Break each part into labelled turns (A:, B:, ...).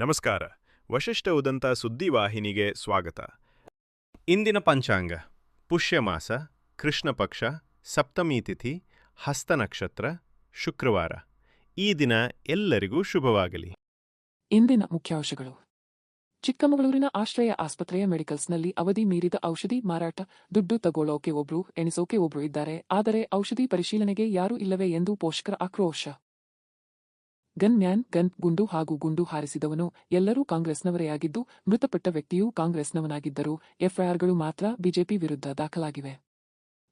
A: ನಮಸ್ಕಾರ. ವಶಿಷ್ಠ ಉದಂತ ಸುದ್ದಿವಾಹಿನಿಗೆ ಸ್ವಾಗತ.
B: ಇಂದಿನ ಪಂಚಾಂಗ. ಪುಷ್ಯಮಾಸ, ಕೃಷ್ಣ ಪಕ್ಷ, ಸಪ್ತಮಿ ತಿಥಿ, ಹಸ್ತ ನಕ್ಷತ್ರ, ಶುಕ್ರವಾರ. ಈ ದಿನ ಎಲ್ಲರಿಗೂ ಶುಭವಾಗಲಿ.
C: ಇಂದಿನ ಮುಖ್ಯಾಂಶಗಳು ಚಿಕ್ಕಮಗಳೂರಿನ ಆಶ್ರಯ ಆಸ್ಪತ್ರೆಯ ಮೆಡಿಕಲ್ಸ್ನಲ್ಲಿ ಅವಧಿ ಮೀರಿದ ಔಷಧಿ ಮಾರಾಟ, ದುಡ್ಡು ತಗೊಳ್ಳೋಕೆ ಒಬ್ರು, ಎಣಿಸೋಕೆ ಒಬ್ರು ಇದ್ದಾರೆ, ಆದರೆ ಔಷಧಿ ಪರಿಶೀಲನೆಗೆ ಯಾರೂ ಇಲ್ಲವೇ ಎಂದು ಪೋಷಕರ ಆಕ್ರೋಶ. ಗನ್ ಮ್ಯಾನ್, ಗನ್ ಗುಂಡು ಹಾಗೂ ಗುಂಡು ಹಾರಿಸಿದವನು. ಎಲ್ಲರೂ ಕಾಂಗ್ರೆಸ್ನವರೇ ಆಗಿದ್ದು, ಮೃತಪಟ್ಟ ವ್ಯಕ್ತಿಯೂ ಕಾಂಗ್ರೆಸ್ನವನಾಗಿದ್ದರು, ಎಫ್ಐಆರ್ಗಳು ಮಾತ್ರ ಬಿಜೆಪಿ ವಿರುದ್ಧ ದಾಖಲಾಗಿವೆ.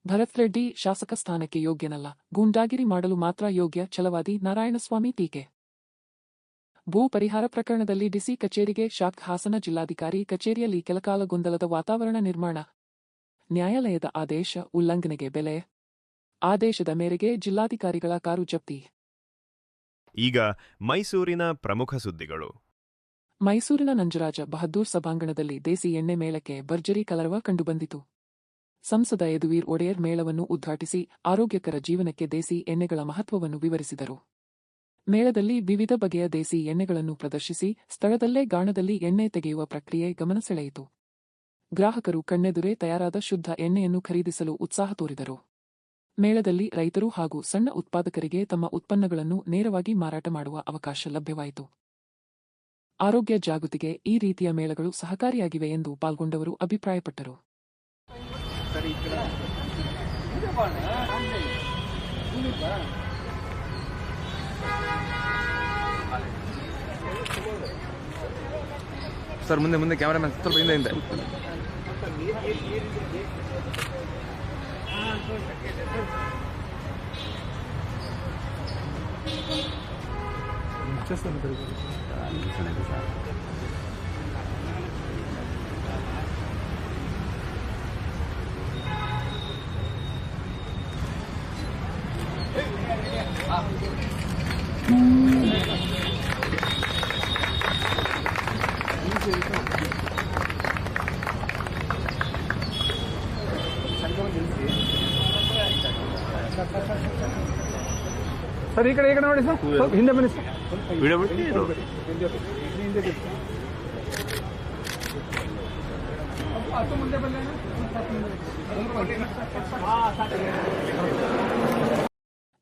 C: ಭರತ್ ರೆಡ್ಡಿ ಶಾಸಕ ಸ್ಥಾನಕ್ಕೆ ಯೋಗ್ಯನಲ್ಲ. ಗೂಂಡಾಗಿರಿ ಮಾಡಲು ಮಾತ್ರ ಯೋಗ್ಯ ಛಲವಾದಿ ನಾರಾಯಣಸ್ವಾಮಿ ಟೀಕೆ. ಭೂ ಪರಿಹಾರ ಪ್ರಕರಣದಲ್ಲಿ ಡಿಸಿ ಕಚೇರಿಗೆ ಶಾಕ್ ಹಾಸನ ಜಿಲ್ಲಾಧಿಕಾರಿ ಕಚೇರಿಯಲ್ಲಿ ಕೆಲಕಾಲ ಗೊಂದಲದ ವಾತಾವರಣ ನಿರ್ಮಾಣ. ನ್ಯಾಯಾಲಯದ ಆದೇಶ, ಉಲ್ಲಂಘನೆಗೆ ಬೆಲೆ. ಆದೇಶದ ಮೇರೆಗೆ ಜಿಲ್ಲಾಧಿಕಾರಿಗಳ ಕಾರು ಜಪ್ತಿ.
A: ಈಗ ಮೈಸೂರಿನ ಪ್ರಮುಖ ಸುದ್ದಿಗಳು.
C: ಮೈಸೂರಿನ ನಂಜರಾಜ ಬಹದ್ದೂರ್ ಸಭಾಂಗಣದಲ್ಲಿ ದೇಸಿ ಎಣ್ಣೆ ಮೇಳಕ್ಕೆ ಭರ್ಜರಿ ಕಲರವ ಕಂಡುಬಂದಿತು. ಸಂಸದ ಯದುವೀರ್ ಒಡೆಯರ್ ಮೇಳವನ್ನು ಉದ್ಘಾಟಿಸಿ ಆರೋಗ್ಯಕರ ಜೀವನಕ್ಕೆ ದೇಸಿ ಎಣ್ಣೆಗಳ ಮಹತ್ವವನ್ನು ವಿವರಿಸಿದರು. ಮೇಳದಲ್ಲಿ ವಿವಿಧ ಬಗೆಯ ದೇಸಿ ಎಣ್ಣೆಗಳನ್ನು ಪ್ರದರ್ಶಿಸಿ ಸ್ಥಳದಲ್ಲೇ ಗಾಣದಲ್ಲಿ ಎಣ್ಣೆ ತೆಗೆಯುವ ಪ್ರಕ್ರಿಯೆ ಗಮನ ಸೆಳೆಯಿತು. ಗ್ರಾಹಕರು ಕಣ್ಣೆದುರೇ ತಯಾರಾದ ಶುದ್ಧ ಎಣ್ಣೆಯನ್ನು ಖರೀದಿಸಲು ಉತ್ಸಾಹ ತೋರಿದರು. ಮೇಳದಲ್ಲಿ ರೈತರು ಹಾಗೂ ಸಣ್ಣ ಉತ್ಪಾದಕರಿಗೆ ತಮ್ಮ ಉತ್ಪನ್ನಗಳನ್ನು ನೇರವಾಗಿ ಮಾರಾಟ ಮಾಡುವ ಅವಕಾಶ ಲಭ್ಯವಾಯಿತು. ಆರೋಗ್ಯ ಜಾಗೃತಿಗೆ ಈ ರೀತಿಯ ಮೇಳಗಳು ಸಹಕಾರಿಯಾಗಿವೆ ಎಂದು ಪಾಲ್ಗೊಂಡವರು ಅಭಿಪ್ರಾಯಪಟ್ಟರು.
D: ಸರ್, ಮುಂದೆ ಮುಂದೆ, ಕ್ಯಾಮ್ರಾಮನ್ ಸ್ವಲ್ಪ ಹಿಂದೆ ಹಿಂದೆ. వచ్చేస్తాను ಸರ್, ಈ ಕಡೆ ಈ ಕಡೆ ನೋಡಿ ಸರ್. ಹಿಂದೆ ಬನ್ನಿ ಸರ್.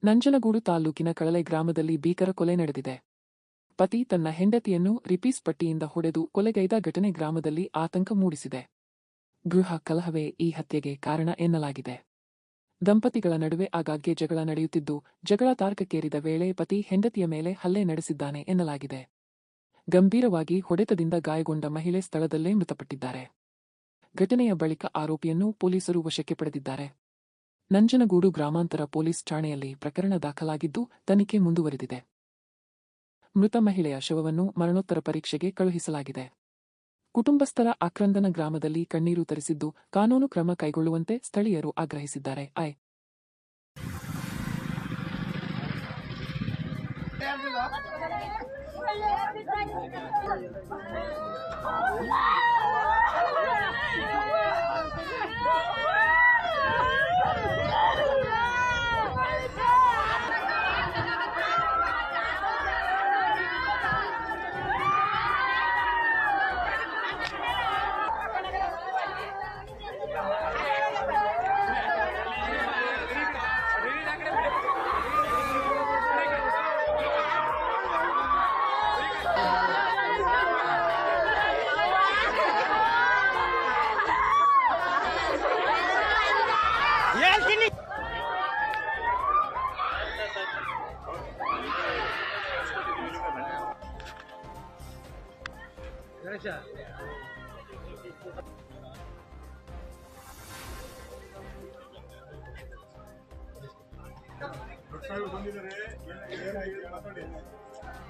C: ನಂಜನಗೂಡು ತಾಲೂಕಿನ ಕಳಲೆ ಗ್ರಾಮದಲ್ಲಿ ಭೀಕರ ಕೊಲೆ ನಡೆದಿದೆ. ಪತಿ ತನ್ನ ಹೆಂಡತಿಯನ್ನು ರಿಪೀಸ್ ಪಟ್ಟಿಯಿಂದ ಹೊಡೆದು ಕೊಲೆಗೈದ ಘಟನೆ ಗ್ರಾಮದಲ್ಲಿ ಆತಂಕ ಮೂಡಿಸಿದೆ. ಗೃಹ ಕಲಹವೇ ಈ ಹತ್ಯೆಗೆ ಕಾರಣ ಎನ್ನಲಾಗಿದೆ. ದಂಪತಿಗಳ ನಡುವೆ ಆಗಾಗ್ಗೆ ಜಗಳ ನಡೆಯುತ್ತಿದ್ದು, ಜಗಳ ತಾರ್ಕಕ್ಕೇರಿದ ವೇಳೆ ಪತಿ ಹೆಂಡತಿಯ ಮೇಲೆ ಹಲ್ಲೆ ನಡೆಸಿದ್ದಾನೆ ಎನ್ನಲಾಗಿದೆ. ಗಂಭೀರವಾಗಿ ಹೊಡೆತದಿಂದ ಗಾಯಗೊಂಡ ಮಹಿಳೆ ಸ್ಥಳದಲ್ಲೇ ಮೃತಪಟ್ಟಿದ್ದಾರೆ. ಘಟನೆಯ ಬಳಿಕ ಆರೋಪಿಯನ್ನು ಪೊಲೀಸರು ವಶಕ್ಕೆ ಪಡೆದಿದ್ದಾರೆ. ನಂಜನಗೂಡು ಗ್ರಾಮಾಂತರ ಪೊಲೀಸ್ ಠಾಣೆಯಲ್ಲಿ ಪ್ರಕರಣ ದಾಖಲಾಗಿದ್ದು, ತನಿಖೆ ಮುಂದುವರೆದಿದೆ. ಮೃತ ಮಹಿಳೆಯ ಶವವನ್ನು ಮರಣೋತ್ತರ ಪರೀಕ್ಷೆಗೆ ಕಳುಹಿಸಲಾಗಿದೆ. ಕುಟುಂಬಸ್ಥರ ಆಕ್ರಂದನ ಗ್ರಾಮದಲ್ಲಿ ಕಣ್ಣೀರು ತರಿಸಿದ್ದು ಕಾನೂನು ಕ್ರಮ ಕೈಗೊಳ್ಳುವಂತೆ ಸ್ಥಳೀಯರು ಆಗ್ರಹಿಸಿದ್ದಾರೆ ಐ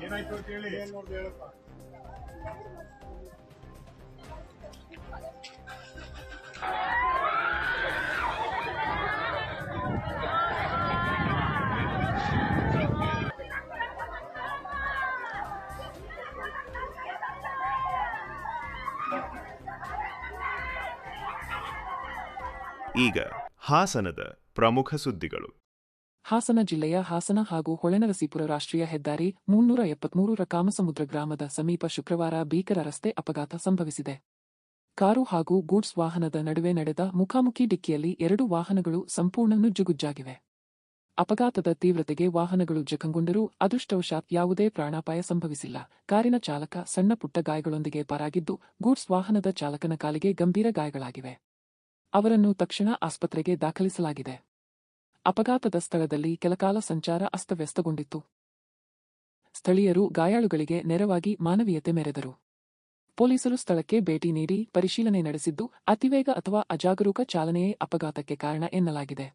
E: ಏನಾಯ್ತು ಅಂತ ಹೇಳಿ. ಏನ್ ನೋಡ್ದು ಹೇಳಪ್ಪ?
A: ಈಗ ಹಾಸನದ ಪ್ರಮುಖ ಸುದ್ದಿಗಳು.
C: ಹಾಸನ ಜಿಲ್ಲೆಯ ಹಾಸನ ಹಾಗೂ ಹೊಳೆನರಸೀಪುರ ರಾಷ್ಟ್ರೀಯ ಹೆದ್ದಾರಿ ಮುನ್ನೂರ ಎಪ್ಪತ್ಮೂರರ ಕಾಮಸಮುದ್ರ ಗ್ರಾಮದ ಸಮೀಪ ಶುಕ್ರವಾರ ಭೀಕರ ರಸ್ತೆ ಅಪಘಾತ ಸಂಭವಿಸಿದೆ. ಕಾರು ಹಾಗೂ ಗೂಡ್ಸ್ ವಾಹನದ ನಡುವೆ ನಡೆದ ಮುಖಾಮುಖಿ ಡಿಕ್ಕಿಯಲ್ಲಿ ಎರಡು ವಾಹನಗಳು ಸಂಪೂರ್ಣ ನುಜ್ಜುಗುಜ್ಜಾಗಿವೆ. ಅಪಘಾತದ ತೀವ್ರತೆಗೆ ವಾಹನಗಳು ಜಖಂಗೊಂಡರೂ ಅದೃಷ್ಟವಶಾತ್ ಯಾವುದೇ ಪ್ರಾಣಾಪಾಯ ಸಂಭವಿಸಿಲ್ಲ. ಕಾರಿನ ಚಾಲಕ ಸಣ್ಣ ಪುಟ್ಟ ಗಾಯಗಳೊಂದಿಗೆ ಪಾರಾಗಿದ್ದು ಗೂಡ್ಸ್ ವಾಹನದ ಚಾಲಕನ ಕಾಲಿಗೆ ಗಂಭೀರ ಗಾಯಗಳಾಗಿವೆ. ಅವರನ್ನು ತಕ್ಷಣ ಆಸ್ಪತ್ರೆಗೆ ದಾಖಲಿಸಲಾಗಿದೆ. ಅಪಘಾತದ ಸ್ಥಳದಲ್ಲಿ ಕೆಲಕಾಲ ಸಂಚಾರ ಅಸ್ತವ್ಯಸ್ತಗೊಂಡಿತ್ತು. ಸ್ಥಳೀಯರು ಗಾಯಾಳುಗಳಿಗೆ ನೆರವಾಗಿ ಮಾನವೀಯತೆ ಮೆರೆದರು. ಪೊಲೀಸರು ಸ್ಥಳಕ್ಕೆ ಭೇಟಿ ನೀಡಿ ಪರಿಶೀಲನೆ ನಡೆಸಿದ್ದು, ಅತಿವೇಗ ಅಥವಾ ಅಜಾಗರೂಕ ಚಾಲನೆಯೇ ಅಪಘಾತಕ್ಕೆ ಕಾರಣ ಎನ್ನಲಾಗಿದೆ.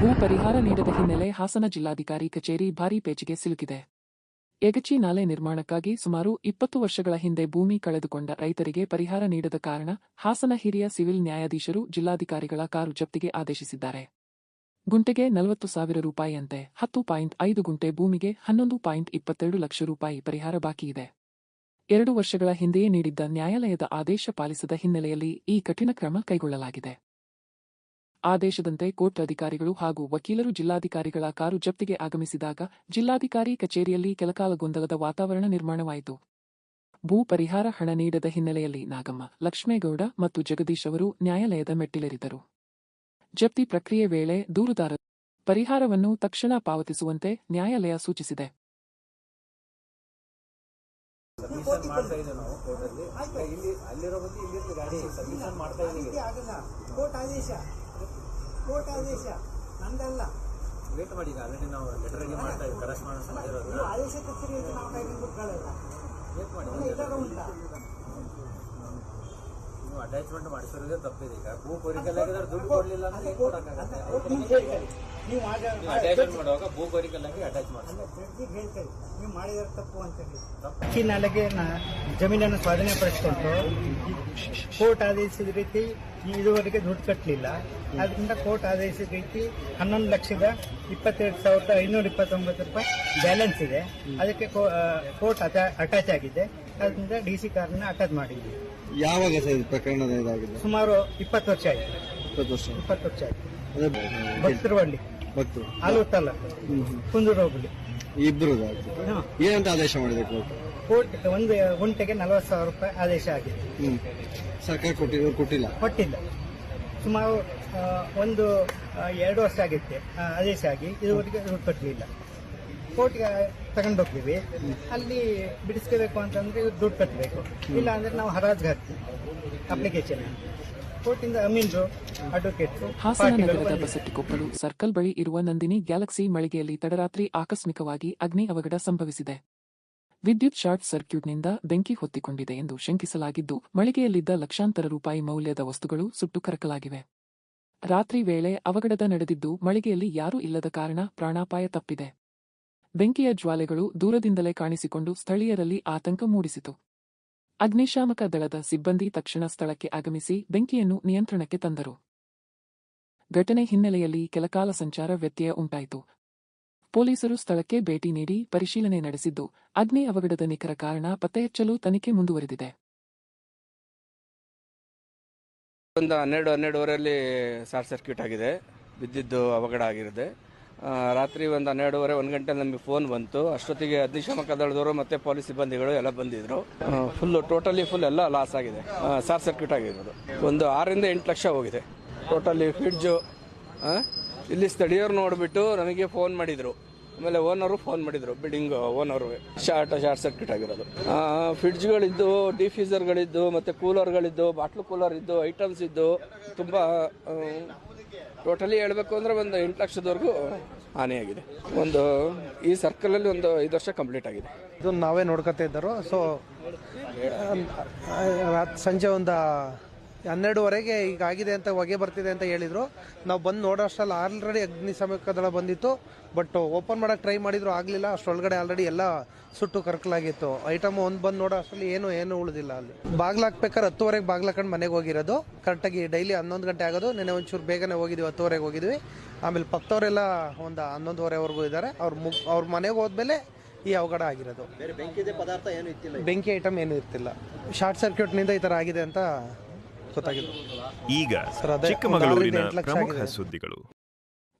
C: ಭೂ ಪರಿಹಾರ ನೀಡದ ಹಿನ್ನೆಲೆ ಹಾಸನ ಜಿಲ್ಲಾಧಿಕಾರಿ ಕಚೇರಿ ಭಾರೀ ಪೇಚಿಗೆ ಸಿಲುಕಿದೆ. ಎಗಚಿ ನಾಲೆ ನಿರ್ಮಾಣಕ್ಕಾಗಿ ಸುಮಾರು ಇಪ್ಪತ್ತು ವರ್ಷಗಳ ಹಿಂದೆ ಭೂಮಿ ಕಳೆದುಕೊಂಡ ರೈತರಿಗೆ ಪರಿಹಾರ ನೀಡದ ಕಾರಣ ಹಾಸನ ಹಿರಿಯ ಸಿವಿಲ್ ನ್ಯಾಯಾಧೀಶರು ಜಿಲ್ಲಾಧಿಕಾರಿಗಳ ಕಾರು ಜಪ್ತಿಗೆ ಆದೇಶಿಸಿದ್ದಾರೆ. ಗುಂಟೆಗೆ ನಲವತ್ತು ಸಾವಿರ ರೂಪಾಯಿಯಂತೆ ಹತ್ತು ಪಾಯಿಂಟ್ ಐದು ಗುಂಟೆ ಭೂಮಿಗೆ ಹನ್ನೊಂದು ಪಾಯಿಂಟ್ ಇಪ್ಪತ್ತೆರಡು ಲಕ್ಷ ರೂಪಾಯಿ ಪರಿಹಾರ ಬಾಕಿಯಿದೆ ಎರಡು ವರ್ಷಗಳ ಹಿಂದೆಯೇ ನೀಡಿದ್ದ ನ್ಯಾಯಾಲಯದ ಆದೇಶ ಪಾಲಿಸದ ಹಿನ್ನೆಲೆಯಲ್ಲಿ ಈ ಕಠಿಣ ಕ್ರಮ ಕೈಗೊಳ್ಳಲಾಗಿದೆ. ಆದೇಶದಂತೆ ಕೋರ್ಟ್ ಅಧಿಕಾರಿಗಳು ಹಾಗೂ ವಕೀಲರು ಜಿಲ್ಲಾಧಿಕಾರಿಗಳ ಕಾರು ಜಪ್ತಿಗೆ ಆಗಮಿಸಿದಾಗ ಜಿಲ್ಲಾಧಿಕಾರಿ ಕಚೇರಿಯಲ್ಲಿ ಕೆಲಕಾಲ ಗೊಂದಲದ ವಾತಾವರಣ ನಿರ್ಮಾಣವಾಯಿತು. ಭೂ ಪರಿಹಾರ ಹಣ ನೀಡದ ಹಿನ್ನೆಲೆಯಲ್ಲಿ ನಾಗಮ್ಮ, ಲಕ್ಷ್ಮೇಗೌಡ ಮತ್ತು ಜಗದೀಶ್ ಅವರು ನ್ಯಾಯಾಲಯದ ಮೆಟ್ಟಿಲೇರಿದರು ಜಪ್ತಿ ಪ್ರಕ್ರಿಯೆ ವೇಳೆ ದೂರುದಾರ ಪರಿಹಾರವನ್ನು ತಕ್ಷಣ ಪಾವತಿಸುವಂತೆ ನ್ಯಾಯಾಲಯ ಸೂಚಿಸಿದೆ.
F: ಸಬ್ಮಿಷನ್ ಮಾಡ್ತಾ ಇದ್ದೀವಿ ನಾವು ಕೋರ್ಟಲ್ಲಿ. ಇಲ್ಲಿ ಅಲ್ಲಿರೋ ಬಂದು ಇಲ್ಲಿರ್ತೀವಿ ಗಾಡಿ ಸಬ್ಮಿಷನ್ ಮಾಡ್ತಾ ಇದ್ದೀವಿ.
G: ಆಗಲ್ಲ. ಕೋರ್ಟ್ ಆದೇಶ. ಕೋರ್ಟ್ ಆದೇಶ. ನಂದಲ್ಲ.
F: ವೇಟ್ ಮಾಡಿ ಈಗ ಆಲ್ರೆಡಿ ನಾವು ಲೆಟರ್ಗೆ ಮಾಡ್ತಾ ಇದ್ದೀವಿ. ಕರೆಸ್ಪಾಂಡೆನ್ಸ್ ಮಾಡಿರೋದು.
G: ಆದೇಶ ಕಚೇರಿ ಅಂತ ನಾವು ಕೈಗೆ ಕೊಟ್ಕೊಳ್ಳಲ್ಲ
F: ವೇಟ್ ಮಾಡಿ.
G: ಎಲ್ಲ ಇದಾಗ ಉಂಟಾ?
F: ನೀವು ಅಟ್ಯಾಚ್ಮೆಂಟ್ ಮಾಡಿಸಿರೋದೇ ತಪ್ಪಿದೆ. ಈಗ ಭೂ ಪರಿಕಲ್ ಆಗಿದ್ರೆ ದುಡ್ಡು ಕೊಡ್ಲಿಲ್ಲ ಅಂದ್ರೆ ಏನು ಕೊಡೋಕ್ಕಾಗತ್ತೆ
G: ನೀವು ಹೇಳ್ತಾರೆ. ನೀವು
F: ಅಟ್ಯಾಚ್ಮೆಂಟ್ ಮಾಡುವಾಗ ಭೂ ಪರಿಕಲ್ ಆಗಿ ಅಟ್ಯಾಚ್ ಮಾಡಿ
G: ಹೇಳ್ತಾರೆ ನೀವು ಮಾಡಿದ್ರೆ ತಪ್ಪು ಅಂತ ಹೆಚ್ಚಿನ ನಾಲೆಗೆ ನಾ ಜಮೀನನ್ನು ಸ್ವಾಧೀನ ಪಡಿಸ್ಕೊಂಡು ಕೋರ್ಟ್ ಆದೇಶದ ರೀತಿ ಇದುವರೆಗೆ ದುಡ್ಡು ಕಟ್ಟಲಿಲ್ಲ ಅದರಿಂದ ಕೋರ್ಟ್ ಆದೇಶಿಸಿದ ರೀತಿ ಹನ್ನೊಂದು ಲಕ್ಷದ ಇಪ್ಪತ್ತೆರಡು ಸಾವಿರದ ಐನೂರ ಇಪ್ಪತ್ತೊಂಬತ್ತು ರೂಪಾಯಿ ಬ್ಯಾಲೆನ್ಸ್ ಇದೆ. ಅದಕ್ಕೆ ಕೋರ್ಟ್ ಅಟ್ಯಾಚ್ ಆಗಿದೆ. ಅದರಿಂದ ಡಿ ಸಿ ಕಾರನ್ನ ಅಟ್ಯಾಚ್ ಮಾಡಿದ್ವಿ.
H: ಯಾವಾಗ ಸರ್ ಇದು ಪ್ರಕರಣದ ಇದಾಗಿದೆ?
G: ಸುಮಾರು ಇಪ್ಪತ್ತು ವರ್ಷ ಆಯ್ತು.
H: ಇಪ್ಪತ್ತು ವರ್ಷ
G: ಇಪ್ಪತ್ತು ವರ್ಷ ಆಯ್ತು.
H: ಅದೇ ಭಕ್ತರು.
G: ಆಲೂರು ತಾಲೂಕು ಕುಂದೂರು ಹೋಗ್ಲಿ
H: ಇಬ್ರು
G: ಹಾ.
H: ಏನಂತ ಆದೇಶ ಮಾಡಿದೆ ಕೋರ್ಟ್?
G: ಕೋರ್ಟ್ ಒಂದು ಗುಂಟೆಗೆ ನಲವತ್ತು ಸಾವಿರ ರೂಪಾಯಿ ಆದೇಶ ಆಗಿದೆ.
H: ಸರ್ಕಾರ ಕೊಟ್ಟಿದ್ರು ಕೊಟ್ಟಿಲ್ಲ?
G: ಕೊಟ್ಟಿಲ್ಲ. ಸುಮಾರು ಒಂದು ಎರಡು ವರ್ಷ ಆಗಿತ್ತೆ ಆದೇಶ ಆಗಿ ಇದುವರೆಗೆ ಕಟ್ಟಲಿಲ್ಲ ಕೋರ್ಟ್ಗೆ ತಗೊಂಡೋಗ್ತೀವಿ ಅಲ್ಲಿ ಬಿಡಿಸ್ಕೋಬೇಕು ಅಂತಂದ್ರೆ ಇವ್ರು ದುಡ್ಡು ಕಟ್ಟಬೇಕು ಇಲ್ಲ ಅಂದ್ರೆ ನಾವು ಹರಾಜ್ಗೆ ಹಾಕ್ತೀವಿ ಅಪ್ಲಿಕೇಶನ್ ಕೋರ್ಟಿಂದ ಅಮೀನ್ರು ಅಡ್ವೊಕೇಟ್ರು
C: ಹಾಸನ ನಗರದ ಬಸಟ್ಟಿಕೊಪ್ಪಲು ಸರ್ಕಲ್ ಬಳಿ ಇರುವ ನಂದಿನಿ ಗ್ಯಾಲಕ್ಸಿ ಮಳಿಗೆಯಲ್ಲಿ ತಡರಾತ್ರಿ ಆಕಸ್ಮಿಕವಾಗಿ ಅಗ್ನಿ ಅವಘಡ ಸಂಭವಿಸಿದೆ. ವಿದ್ಯುತ್ ಶಾರ್ಟ್ ಸರ್ಕ್ಯೂಟ್ನಿಂದ ಬೆಂಕಿ ಹೊತ್ತಿಕೊಂಡಿದೆ ಎಂದು ಶಂಕಿಸಲಾಗಿದ್ದು ಮಳಿಗೆಯಲ್ಲಿದ್ದ ಲಕ್ಷಾಂತರ ರೂಪಾಯಿ ಮೌಲ್ಯದ ವಸ್ತುಗಳು ಸುಟ್ಟು ಕರಕಲಾಗಿವೆ. ರಾತ್ರಿ ವೇಳೆ ಅವಘಡದ ನಡೆದಿದ್ದು ಮಳಿಗೆಯಲ್ಲಿ ಯಾರೂ ಇಲ್ಲದ ಕಾರಣ ಪ್ರಾಣಾಪಾಯ ತಪ್ಪಿದೆ. ಬೆಂಕಿಯ ಜ್ವಾಲೆಗಳು ದೂರದಿಂದಲೇ ಕಾಣಿಸಿಕೊಂಡು ಸ್ಥಳೀಯರಲ್ಲಿ ಆತಂಕ ಮೂಡಿಸಿತು. ಅಗ್ನಿಶಾಮಕ ದಳದ ಸಿಬ್ಬಂದಿ ತಕ್ಷಣ ಸ್ಥಳಕ್ಕೆ ಆಗಮಿಸಿ ಬೆಂಕಿಯನ್ನು ನಿಯಂತ್ರಣಕ್ಕೆ ತಂದರು. ಘಟನೆ ಹಿನ್ನೆಲೆಯಲ್ಲಿ ಕೆಲಕಾಲ ಸಂಚಾರ ವ್ಯತ್ಯಯ ಉಂಟಾಯಿತು. ಪೊಲೀಸರು ಸ್ಥಳಕ್ಕೆ ಭೇಟಿ ನೀಡಿ ಪರಿಶೀಲನೆ ನಡೆಸಿದ್ದು, ಅಗ್ನಿ ಅವಘಡದ ನಿಖರ ಕಾರಣ ಪತ್ತೆಹಚ್ಚಲು ತನಿಖೆ ಮುಂದುವರೆದಿದೆ.
I: ಒಂದು ಹನ್ನೆರಡು ಹನ್ನೆರಡುವರೆಯಲ್ಲಿ ಶಾರ್ಟ್ ಸರ್ಕ್ಯೂಟ್ ಆಗಿದೆ. ವಿದ್ಯುತ್ ಅವಘಡ ಆಗಿರುತ್ತೆ ರಾತ್ರಿ ಒಂದು ಹನ್ನೆರಡೂವರೆ, ಒಂದು ಗಂಟೆ ನಮಗೆ ಫೋನ್ ಬಂತು. ಅಷ್ಟೊತ್ತಿಗೆ ಅಗ್ನಿಶಾಮಕ ದಳದವರು ಮತ್ತೆ ಪೊಲೀಸ್ ಸಿಬ್ಬಂದಿಗಳು ಎಲ್ಲ ಬಂದಿದ್ರು. ಫುಲ್ಲು ಟೋಟಲಿ ಫುಲ್ ಎಲ್ಲ ಲಾಸ್ ಆಗಿದೆ. ಶಾರ್ಟ್ ಸರ್ಕ್ಯೂಟ್ ಆಗಿರೋದು. ಒಂದು ಆರರಿಂದ ಎಂಟು ಲಕ್ಷ ಹೋಗಿದೆ. ಟೋಟಲಿ ಫ್ರಿಡ್ಜು ಇಲ್ಲಿ ಸ್ಥಳೀಯರು ನೋಡಿಬಿಟ್ಟು ನನಗೆ ಫೋನ್ ಮಾಡಿದರು. ಆಮೇಲೆ ಓನರು ಫೋನ್ ಮಾಡಿದರು. Building owner short short circuit ಆಗಿರೋದು. ಫ್ರಿಡ್ಜ್ಗಳಿದ್ದು ಡಿಫ್ಯೂಸರ್ಗಳಿದ್ದು ಮತ್ತು ಕೂಲರ್ಗಳಿದ್ದು ಬಾಟ್ಲು ಕೂಲರ್ ಇದ್ದು ಐಟಮ್ಸ್ ಇದ್ದು, ತುಂಬ ಟೋಟಲಿ ಹೇಳಬೇಕು ಅಂದರೆ ಒಂದು ಎಂಟು ಲಕ್ಷದವರೆಗೂ ಹಾನಿಯಾಗಿದೆ ಒಂದು ಈ ಸರ್ಕಲಲ್ಲಿ ಒಂದು ಐದು ವರ್ಷ ಕಂಪ್ಲೀಟ್ ಆಗಿದೆ.
J: ಇದು ನಾವೇ ನೋಡ್ಕೊತಾ ಇದ್ದರು? ಸೊ ಸಂಜೆ ಒಂದು ಹನ್ನೆರಡುವರೆಗೆ ಈಗ ಆಗಿದೆ ಅಂತ ಹೊಗೆ ಬರ್ತಿದೆ ಅಂತ ಹೇಳಿದ್ರು. ನಾವು ಬಂದು ನೋಡೋ ಅಷ್ಟರಲ್ಲಿ ಆಲ್ರೆಡಿ ಅಗ್ನಿಶಾಮಕ ದಳ ಬಂದಿತ್ತು ಬಟ್ ಓಪನ್ ಮಾಡೋಕೆ ಟ್ರೈ ಮಾಡಿದ್ರು ಆಗಲಿಲ್ಲ. ಅಷ್ಟೊಳಗಡೆ ಆಲ್ರೆಡಿ ಎಲ್ಲ ಸುಟ್ಟು ಕರ್ಕಲಾಗಿತ್ತು. ಐಟಮ್ ಒಂದು ಬಂದು ನೋಡೋ ಅಷ್ಟರಲ್ಲಿ ಏನು ಏನು ಉಳಿದಿಲ್ಲ ಅಲ್ಲಿ. ಬಾಗ್ಲು ಹಾಕ್ಬೇಕಾದ್ರೆ ಹತ್ತುವರೆಗೆ ಬಾಗ್ಲು ಹಾಕೊಂಡು ಮನೆಗೆ ಹೋಗಿರೋದು. ಕರೆಕ್ಟಾಗಿ ಡೈಲಿ ಹನ್ನೊಂದು ಗಂಟೆ ಆಗೋದು. ನೆನೆ ಒಂಚೂರು ಬೇಗನೆ ಹೋಗಿದ್ವಿ ಹತ್ತುವರೆಗೆ ಹೋಗಿದ್ವಿ. ಆಮೇಲೆ ಪಕ್ಕವರೆಲ್ಲ ಒಂದು ಹನ್ನೊಂದುವರೆವರೆಗೂ ಇದ್ದಾರೆ. ಅವ್ರ ಮುಗ್ ಅವ್ರ ಮನೆಗೆ ಹೋದ್ಮೇಲೆ ಈ ಅವಘಡ ಆಗಿರೋದು.
F: ಬೇರೆ ಬೆಂಕಿದೆ ಪದಾರ್ಥ ಏನು ಇತ್ತಿಲ್ಲ
J: ಬೆಂಕಿ ಐಟಮ್ ಏನೂ ಇರ್ತಿಲ್ಲ. ಶಾರ್ಟ್ ಸರ್ಕ್ಯೂಟ್ನಿಂದ ಈ ಥರ ಆಗಿದೆ ಅಂತ
A: ಈಗ ಚಿಕ್ಕಮಗಳೂರಿನ ಪ್ರಮುಖ ಸುದ್ದಿಗಳು.